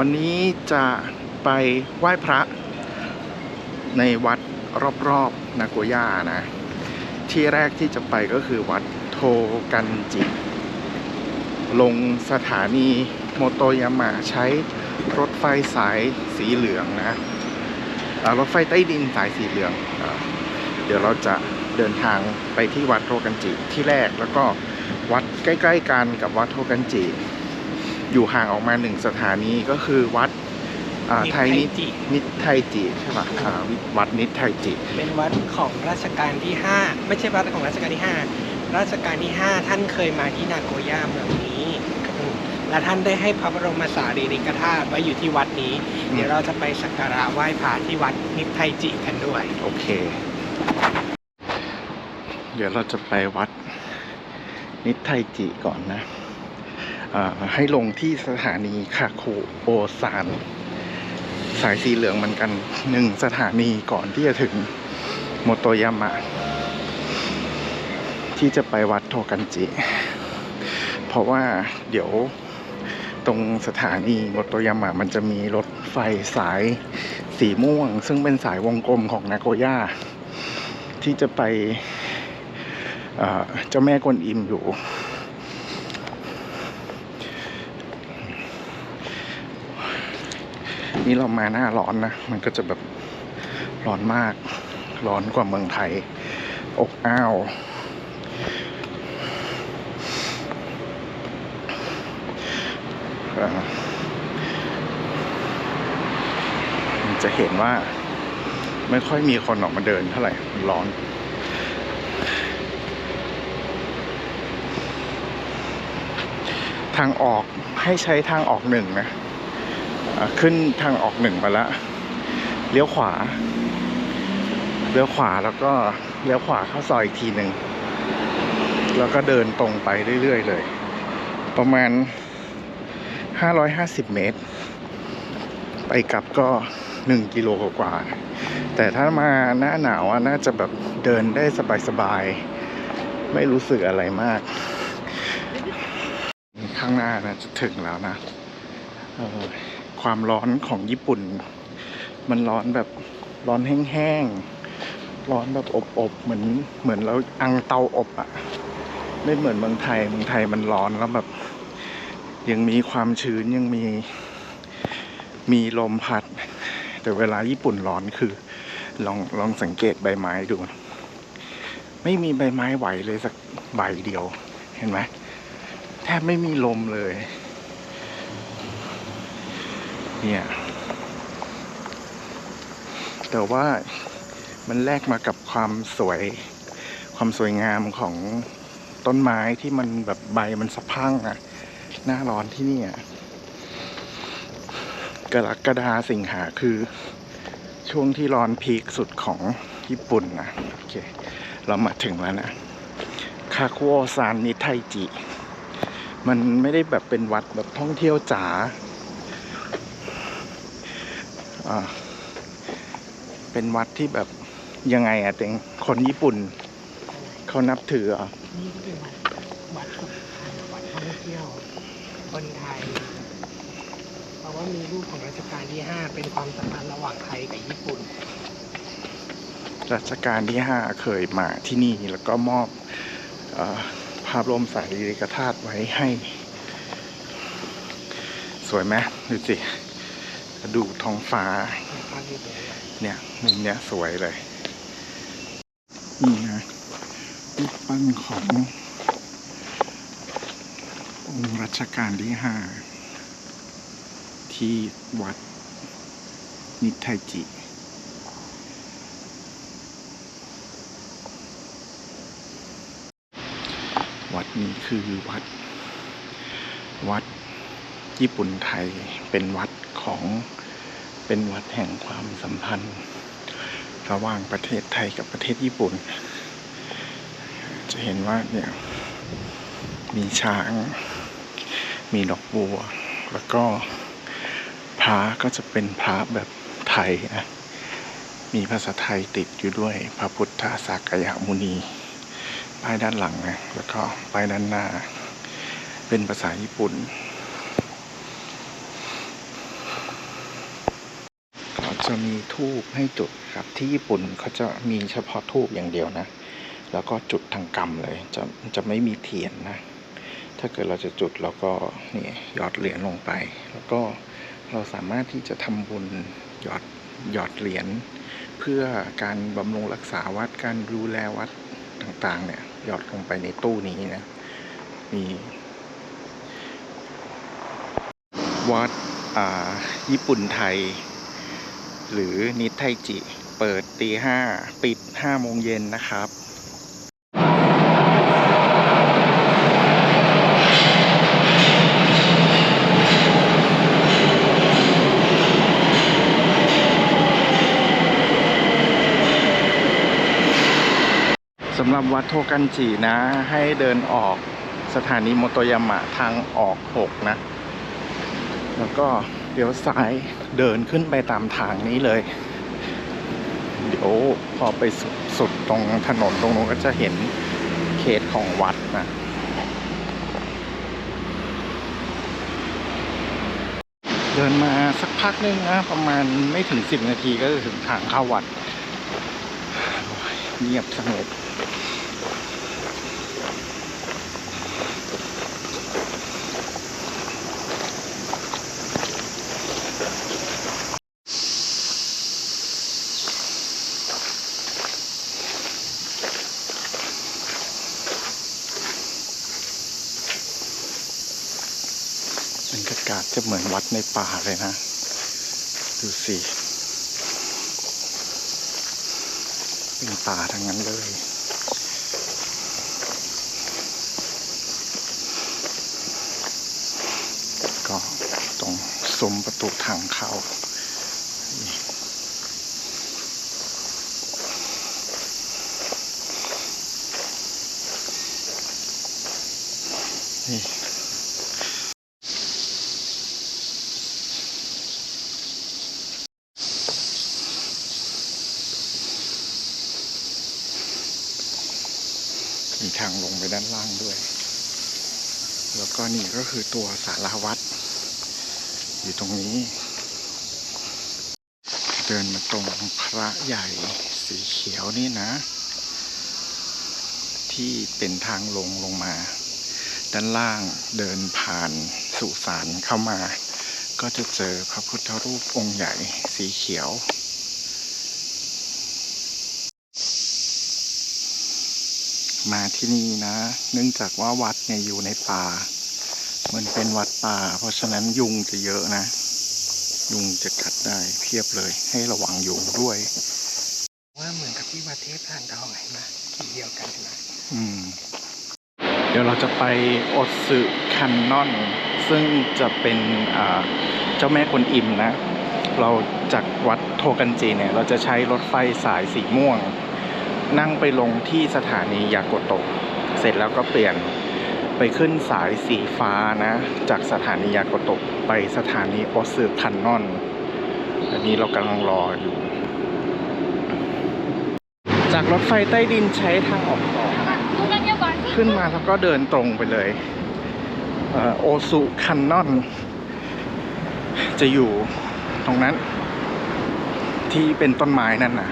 วันนี้จะไปไหว้พระในวัดรอบๆนาโกย่านะ ที่แรกที่จะไปก็คือวัดโทกันจิ ลงสถานีโมโตยามะใช้รถไฟสายสีเหลืองนะรถไฟใต้ดินสายสีเหลือง เดี๋ยวเราจะเดินทางไปที่วัดโทกันจิที่แรกแล้วก็วัดใกล้ ๆ กันกับวัดโทกันจิ อยู่ห่างออกมาหนึ่งสถานีก็คือวัดอ่าไทยนิตนิตไทยจิใช่ปะอ่าวัดนิตไทยจิ เป็นวัดของรัชกาลที่ 5 ไม่ใช่วัดของรัชกาลที่ 5 รัชกาลที่ 5 ท่านเคยมาที่นาโกย่าเมืองนี้อืมและท่านได้ให้พระบรมสารีริกธาตุไว้อยู่ที่วัดนี้อืมเดี๋ยวเราจะไปสักการะไหว้พระที่วัดนิพไทยจิกันด้วย โอเค เดี๋ยวเราจะไปวัดนิตไทยจิก่อนนะอ่า ให้ลงที่สถานีคาคุโอซานสายสีเหลืองเหมือนกันหนึ่งสถานีก่อนที่จะถึงโมโตยามะ ที่จะไปวัดโทกันจิ เพราะว่าเดี๋ยวตรงสถานีโมโตยามะมันจะมีรถไฟสายสีม่วง ซึ่งเป็นสายวงกลมของนาโกย่า ที่จะไปเจ้าแม่กวนอิมอยู่ นี่เรามาหน้าร้อนนะ มันก็จะแบบร้อนมาก ร้อนกว่าเมืองไทย อกอ้าว จะเห็นว่าไม่ค่อยมีคนออกมาเดินเท่าไหร่ มันร้อนทางออกให้ใช้ทางออกหนึ่งนะ ขึ้นทางออกหนึ่งมาแล้วเลี้ยวขวา เลี้ยวขวาแล้วก็เลี้ยวขวาเข้าซอยอีกทีหนึ่งแล้วก็เดินตรงไปเรื่อยๆเลย ประมาณ 550 เมตร ไปกลับก็ 1 กิโลกว่า แต่ถ้ามาหน้าหนาวน่าจะแบบเดินได้สบายๆ ไม่รู้สึกอะไรมาก ข้างหน้านะจะถึงแล้วนะ เออ ความร้อนของญี่ปุ่น มันร้อนแบบร้อนแห้งๆ ร้อนแบบอบๆ เหมือนเหมือนเราอังเตาอบอะไม่เหมือนเมืองไทย เมืองไทยมันร้อนแล้วแบบ ยังมีความชื้นยังมีมีลมพัด แต่เวลาญี่ปุ่นร้อนคือ ลองลองสังเกตใบไม้ดู ไม่มีใบไม้ไหวเลยสักใบเดียว เห็นไหมแทบไม่มีลมเลย เนี่ย แต่ว่ามันแลกมากับความสวย ความสวยงามของต้นไม้ที่มันแบบใบมันสะพังอะหน้าร้อนที่นี่อะกรกฎาสิงหาคือช่วงที่ร้อนพีคสุดของญี่ปุ่นนะโอเค เรามาถึงแล้วนะคาคุโอซานนิไทจิ มันไม่ได้แบบเป็นวัดแบบท่องเที่ยวจ๋า เป็นวัดที่แบบยังไงอะเต็งคนญี่ปุ่น เขานับถือเหรอะนี่ก็เป็นวัดวัดสุดท้ายวัดท่องเที่ยวคนไทยเพราะว่ามีรูปของรัชกาลที่5เป็นความสัมพันธ์ระหว่างไทยกับญี่ปุ่น รัชกาลที่ห้าเคยมาที่นี่แล้วก็มอบเออภาพรวมสายริกธาตุไว้ให้ สวยไหมดูสิ ดูท้องฟ้า เนี่ยมุมเนี้ยสวยเลย นี่นะรูปปั้นของ องค์รัชกาลที่ห้าที่วัด นิไทจิวัดนี้คือวัด วัดญี่ปุ่นไทยเป็นวัด ของเป็นวัดแห่งความสัมพันธ์ ระหว่างประเทศไทยกับประเทศญี่ปุ่น จะเห็นว่าเนี่ยมีช้าง มีดอกบัว แล้วก็พระก็จะเป็นพระแบบไทยนะมีภาษาไทยติดอยู่ด้วยพระพุทธสากยมุนี ป้ายด้านหลังนะแล้วก็ป้ายด้านหน้า เป็นภาษาญี่ปุ่น จะ มีทูบให้จุดครับที่ญี่ปุ่นเขาจะมีเฉพาะทูบอย่างเดียวนะ แล้วก็จุดทางกรรมเลยจะจะไม่มีเทียนนะ ถ้าเกิดเราจะจุดเราก็นี่หยอดเหรียญลงไป แล้วก็เราสามารถที่จะทำบุญหยอดหยอดเหรียญเพื่อการบำรุงรักษาวัดการดูแลวัดต่างๆ เนี่ยหยอดลงไปในตู้นี้นะมีวัดอ่าญี่ปุ่นไทย หรือนิทไทจิ เปิดตีห้าปิดห้าโมงเย็นนะครับสำหรับวัดโทกันจินะ ให้เดินออกสถานีโมโตยามะทางออก 6 นะ แล้วก็ เดี๋ยวซ้ายเดินขึ้นไปตามทางนี้เลย เดี๋ยวพอไปสุดสุดตรงถนนตรงนู้นก็จะเห็นเขตของวัดนะเดินมาสักพักนึงนะ ประมาณไม่ถึง10นาทีก็จะถึงทางเข้าวัดเงียบสงบ บรรยากาศจะเหมือนวัดในป่าเลยนะ ดูสิเป็นป่าทั้งนั้นเลยก็ตรงซุ้มประตูทางเข้า ทางลงไปด้านล่างด้วย แล้วก็นี่ก็คือตัวสาราวัด อยู่ตรงนี้ เดินมาตรงพระใหญ่สีเขียวนี่นะ ที่เป็นทางลงลงมา ด้านล่างเดินผ่านสุสานเข้ามา ก็จะเจอพระพุทธรูปองค์ใหญ่สีเขียว มาที่นี่นะ เนื่องจากว่าวัดเนี่ยอยู่ในป่า มันเป็นวัดป่า เพราะฉะนั้นยุงจะเยอะนะ ยุงจะกัดได้เพียบเลย ให้ระวังยุงด้วย ว่าเหมือนกับที่วัดเทพทานทองเห็นไหมทีเดียวกันเห็นไหมอืม เดี๋ยวเราจะไปโอสึคันนอน ซึ่งจะเป็นอ่าเจ้าแม่กวนอิมนะ เราจากวัดโทกันจีเนี่ย เราจะใช้รถไฟสายสีม่วง นั่งไปลงที่สถานียาโกโตะเสร็จแล้วก็เปลี่ยนไปขึ้นสายสีฟ้านะ จากสถานียาโกโตะไปสถานีโอสึคันนอน อันนี้เรากำลังรออยู่ จากรถไฟใต้ดินใช้ทางออกสองขึ้นมาแล้วก็เดินตรงไปเลยโอซุคันนอน จะอยู่ตรงนั้นที่เป็นต้นไม้นั่นน่ะ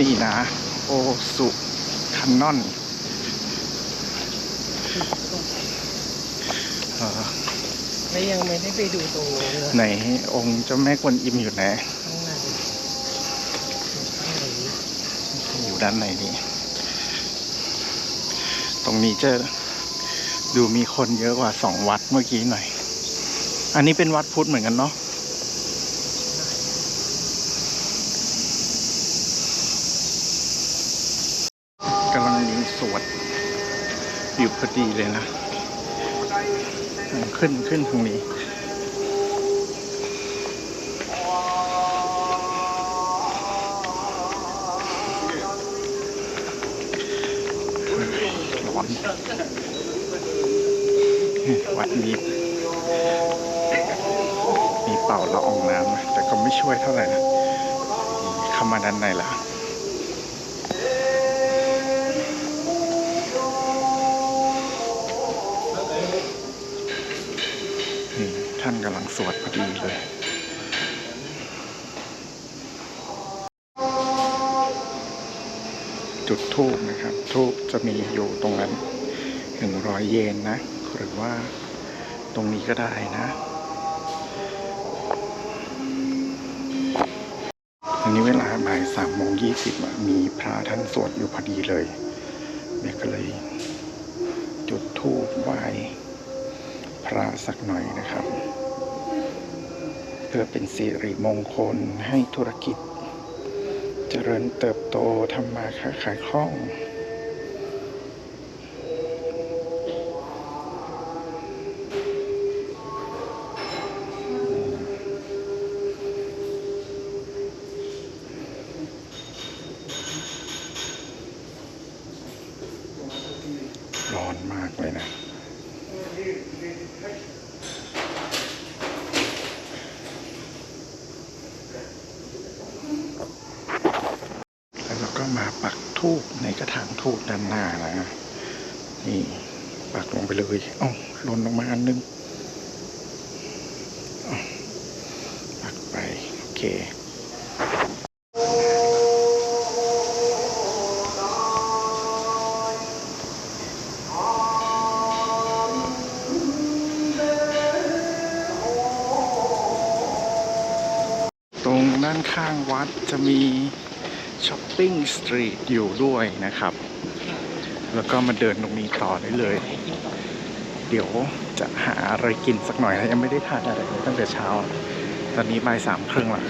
นี่นะ โอซุคันนอนเอ่อและยังไม่ได้ไปดูตรงนู้นเลยไหนองค์เจ้าแม่กวนอิมอยู่ไหนข้างในข้างในนี้อยู่ด้านในนี้ตรงนี้จะดูมีคนเยอะกว่าสองวัดเมื่อกี้หน่อย อันนี้เป็นวัดพุทธเหมือนกันเนาะ กำลังมีสวดอยู่ พอดีเลยนะ ขึ้นขึ้นตรงนี้ร้อนวัดนี้มีเป่าละอองน้ำแต่ก็ไม่ช่วยเท่าไหร่นะเข้ามาด้านในละ ลังสวดพอดีเลยจุดทูบนะครับ ทูบจะมีอยู่ตรงนั้นหนึ่งร้อยเยนนะ หรือว่าตรงนี้ก็ได้นะ อันนี้เวลาบ่ายสามโมงยี่สิบมีพระท่านสวดอยู่พอดีเลยเนี่ยก็เลย จุดธูปไหว้พระสักหน่อยนะครับ เพื่อเป็นสิริมงคลให้ธุรกิจ เจริญเติบโตทำมาค้าขายคล่อง ร้อนมากเลยนะ็มาปักทูบในกระถางทูบด้านหน้านะนี่ปักลงไปเลยเอ้าหล่นลงมาอันนึงปักไปโอเคตรงด้านข้างวัดจะมี ช้อปปิ้งสตรีทอยู่ด้วยนะครับ แล้วก็มาเดินตรงนี้ต่อได้เลย เดี๋ยวจะหาอะไรกินสักหน่อยนะยังไม่ได้ทานอะไรเลยตั้งแต่เช้า ตอนนี้บ่ายสามครึ่งละ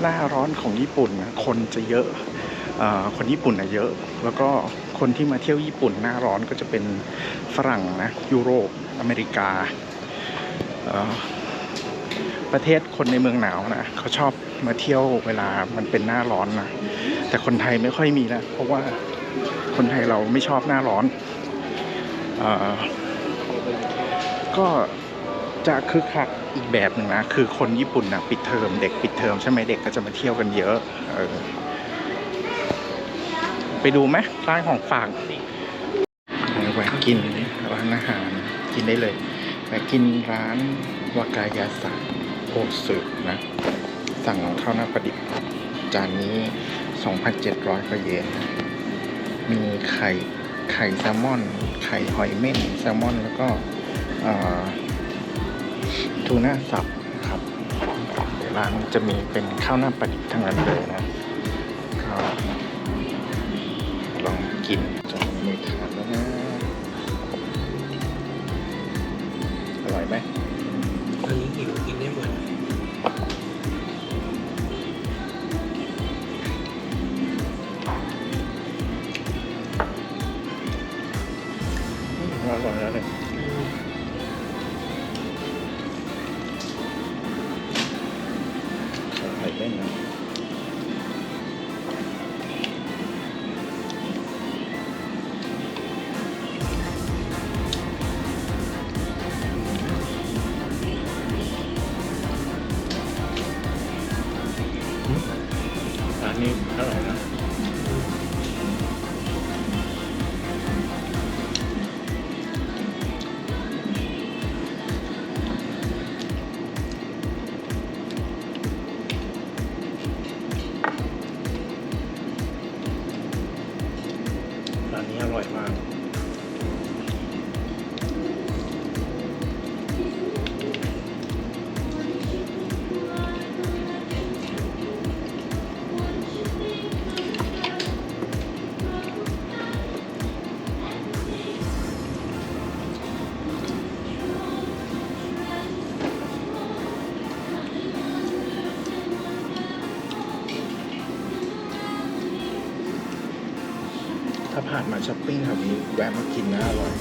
หน้าร้อนของญี่ปุ่นนะคนจะเยอะเออคนญี่ปุ่นนะเยอะ แล้วก็คนที่มาเที่ยวญี่ปุ่นหน้าร้อนก็จะเป็นฝรั่งนะยุโรปอเมริกาเอ่อ ประเทศคนในเมืองหนาวนะเขาชอบมาเที่ยวเวลามันเป็นหน้าร้อนนะแต่คนไทยไม่ค่อยมีนะเพราะว่าคนไทยเราไม่ชอบหน้าร้อนอก็จะคึกคักอีกแบบหนึ่งนะคือคนญี่ปุ่นนะปิดเทอมเด็กปิดเทอมใช่ไหมเด็กก็จะมาเที่ยวกันเยอะออไปดูไหมร้านของฝากแวะกินร้านอาหารกินได้เลยไปกินร้านวากายาสะโอสึนะ สั่งข้าวหน้าประดิบ จานนี้ 2,700กว่าเยน มีไข่ไข่แซลมอน ไข่หอยเม่นแซลมอน แล้วก็ทูน่าสับครับเดี๋ยวร้านจะมีเป็นข้าวหน้าประดิบทั้งนั้นเลยนะลองกินจะมีทานแล้วนะ อร่อยไหม ไช้อปปิ้งแถวนี้แวะมากินนะอร่อย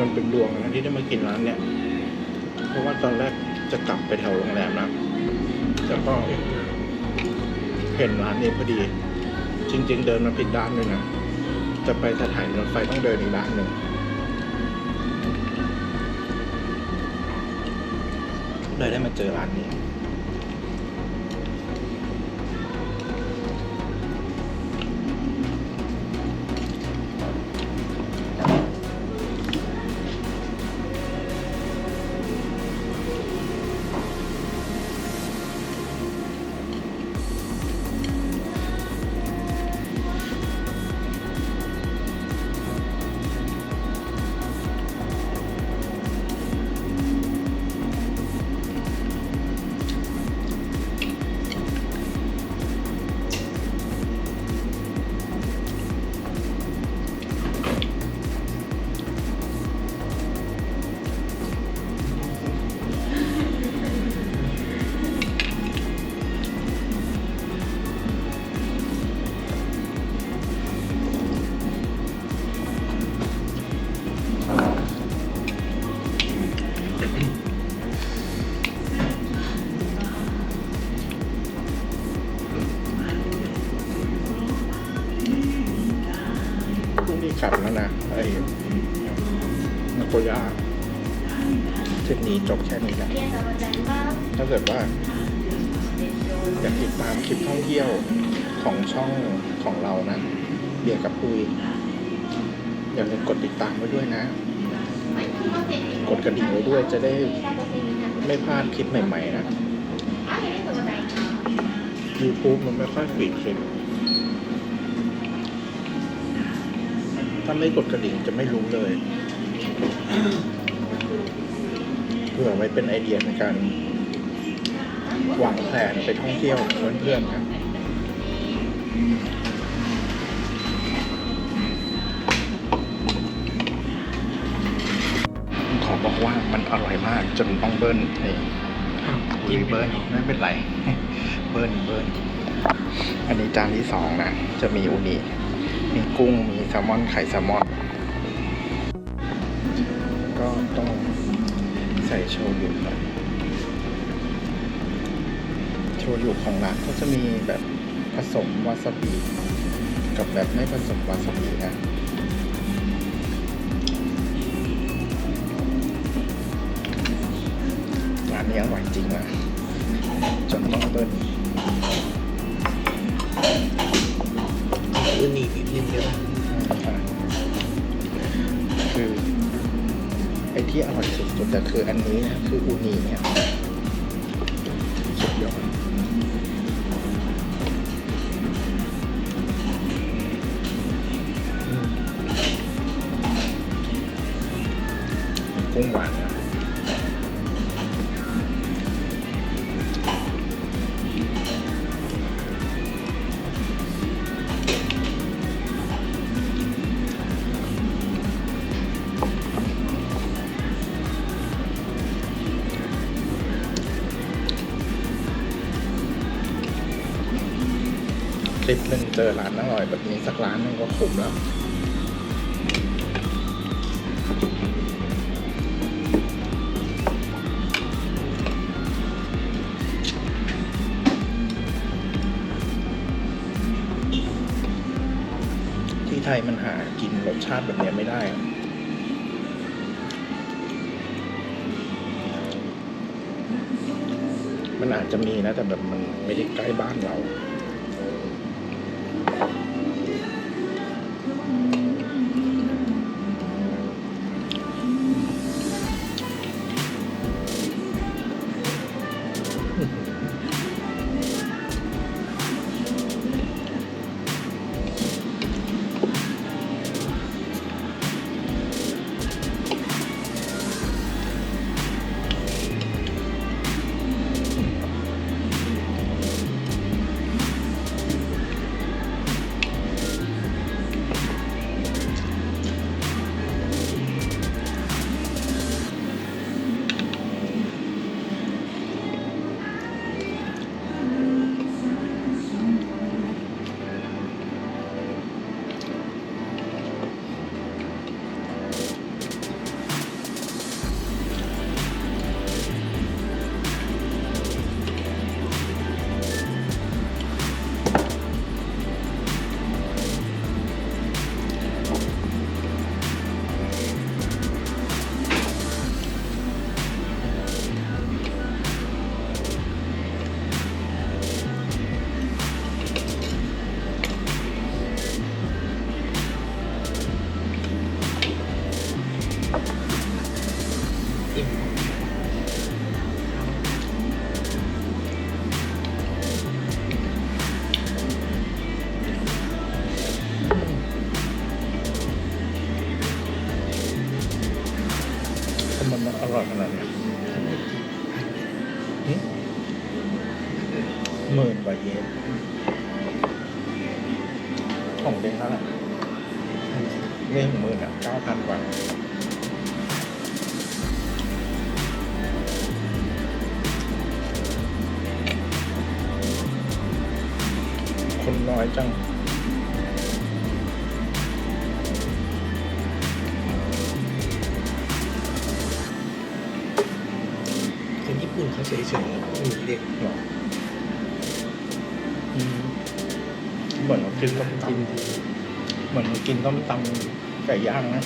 มันเป็นดวงนะที่ได้มากินร้านเนี่ย เพราะว่าตอนแรกจะกลับไปแถวโรงแรมนะแต่ก็เห็นร้านนี้พอดี จริง ๆ เดินมาผิดด้านเลยนะ จะไปสถานีรถไฟต้องเดินอีกด้านหนึ่งเลยได้มาเจอร้านนี้ พรุ่งนี้ขับแล้วนะไอ้นาโกย่าทริปนี้จบแค่นี้แหละถ้าเกิดว่า อยากติดตามคลิปท่องเที่ยวของช่องของเรานะเบียร์กับปุยอย่าลืมกดติดตามไว้ด้วยนะ กดกระดิ่งไว้ด้วยจะได้ไม่พลาดคลิปใหม่ ๆ นะ YouTube มันไม่ค่อยฟีดคลิป ถ้าไม่กดกระดิ่งจะไม่รู้เลยเพื่อไว้เป็นไอเดียในการวางแผนไปท่องเที่ยวกับเพื่อนๆนะขอบอกว่ามันอร่อยมากจนต้องเบิ้ลนี่ๆคุยเบิ้ลไม่เป็นไร เบิ้ลเบิ้ลอันนี้จานที่สองนะ จะมีอูนิมีกุ้งมี แซลมอนไข่แซลมอน ก็ต้องใส่โชยุหน่อยโชยุของร้านก็จะมีแบบผสมวาซาบิกับแบบไม่ผสมวาซาบินะร้านนี้อร่อยจริงนะ ที่อร่อยสุดๆแต่คืออันนี้นะคืออูนีเนี่ย ลิปหนึ่งเจอร้านอร่อยแบบนี้สักร้านหนึงก็คุ้มแล้วที่ไทยมันหากินรสชาติแบบนี้ไม่ได้ มันอาจจะมีนะ แต่แบบมันไม่ได้ใกล้บ้านเรา หมื่นกว่าเยนของเด้งเท่าไหร่เด้งหมื่นอะเก้าพันกว่าคนน้อยจัง กินต้มตำเหมือนกินต้มตำไก่ย่างนะ